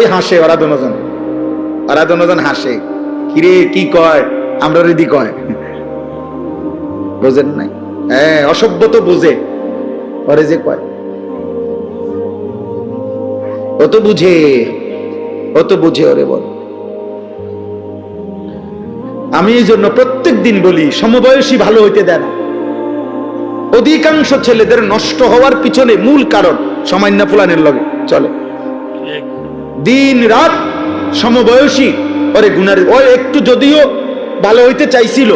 ওই হাসে, ওরা দুজন। ওরা দুজন হাসে। কিরে, কি কয়? আমরা রেডি কয়। বোঝেন নাই। হ্যাঁ অসভ্য তো বুঝে। ওরে যে কয়। ও তো বুঝে। ও তো বুঝে, ওরে বল। আমি এই জন্য প্রত্যেক দিন বলি, সমবয়সী ভালো হইতে দেয় না। অধিকাংশ ছেলেদের নষ্ট হওয়ার পিছনে মূল কারণ সামান্য ফুলানের লগে। চলে। দিন রাত সমবয়সী। ওরে গুনার ও একটু যদিও ভালো হইতে চাইছিল,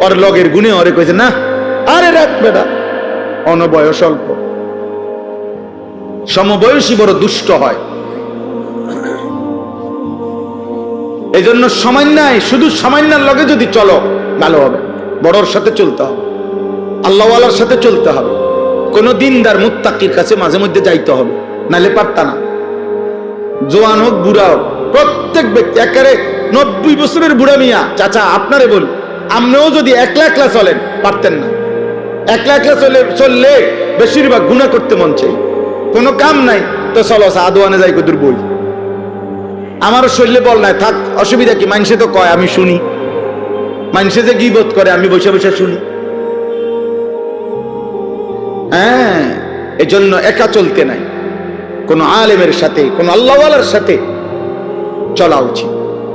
ওর লগের গুণে ওরে কইছে, না, আরে রাত বেটা, অনবয়স অল্প। সমবয়সী বড় দুষ্ট হয়। এই জন্য সামান্যায় শুধু সামান্যার লগে যদি চলো, ভালো হবে। বড়র সাথে চলতে হবে। আল্লাহওয়ালার সাথে চলতে হবে। কোন দিনদার মুত্তাকির কাছে মাঝে মধ্যে যাইতে হবে। নালে পারতা না। জোয়ান হোক, বুড়া হোক, প্রত্যেক ব্যক্তি, একেবারে নব্বই বছরের বুড়া মিয়া, চাচা, আপনারে বল, আপনিও যদি একলা একলা চলেন, পারতেন না। একলা একলা চলে চললে বেশিরভাগ গুণা করতে মন চাই। কোনো কাম নাই, তো চলো আদোয়ানে যাই, কদুর বই। আমারও শরীরে বল নাই, থাক, অসুবিধা কি? মানুষে তো কয়, আমি শুনি। মানুষে যে গিবোধ করে, আমি বসে বসে শুনি। হ্যাঁ এজন্য একা চলতে নাই। কোন আলেমের সাথে কোন আল্লাহওয়ালার সাথে চলা উচিত।